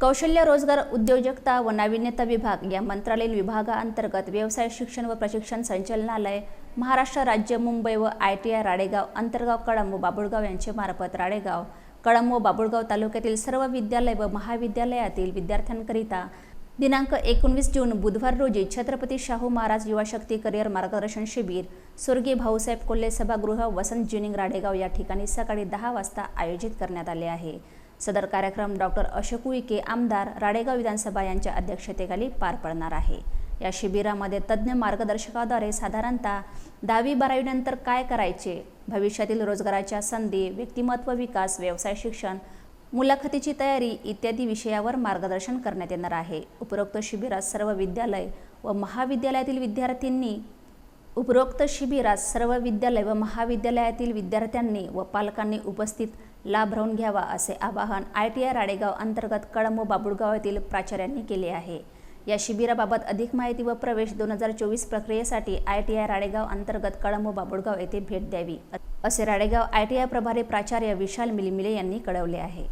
कौशल्य रोजगार उद्योजकता व नाविन्यता विभाग या मंत्रालयीन विभागाअंतर्गत व्यवसाय शिक्षण व प्रशिक्षण संचालनालय महाराष्ट्र राज्य मुंबई व I T I Radegaon Antargaon Kalamb व बाबुळगाव यांचे मार्फत राडेगाव कळंब व बाबुळगाव तालुक्यातील सर्व विद्यालय व महाविद्यालयातील विद्यार्थ्यांकरिता दिनांक एकोणवीस जून बुधवार रोजी छत्रपती शाहू महाराज युवा शक्ती करिअर मार्गदर्शन शिबिर स्वर्गीय भाऊसाहेब कोल्हे सभागृह वसंत ज्युनिंग राडेगाव या ठिकाणी सकाळी दहा वाजता आयोजित करण्यात आले आहे. सदर कार्यक्रम डॉक्टर अशोक उईके आमदार राडेगाव विधानसभा यांच्या अध्यक्षतेखाली पार पडणार आहे. या शिबिरामध्ये तज्ज्ञ मार्गदर्शकाद्वारे साधारणतः दहावी बारावीनंतर काय करायचे भविष्यातील रोजगाराच्या संधी व्यक्तिमत्व विकास व्यवसाय शिक्षण मुलाखतीची तयारी इत्यादी विषयावर मार्गदर्शन करण्यात येणार आहे. उपरोक्त शिबिरात सर्व विद्यालय व महाविद्यालयातील विद्यार्थ्यांनी उपरोक्त शिबिरात सर्व विद्यालय व महाविद्यालयातील विद्यार्थ्यांनी व पालकांनी उपस्थित लाभ राहून घ्यावा असे आवाहन आय टी आय राडेगाव अंतर्गत कळंब बाबुळगाव येथील प्राचार्यांनी केले आहे. या शिबिराबाबत अधिक माहिती व प्रवेश दोन हजार चोवीस प्रक्रियेसाठी आय टी आय राडेगाव अंतर्गत कळंब बाबुळगाव येथे भेट द्यावी असे राडेगाव आय टी आय प्रभारी प्राचार्य विशाल मिलिमिले यांनी कळवले आहे.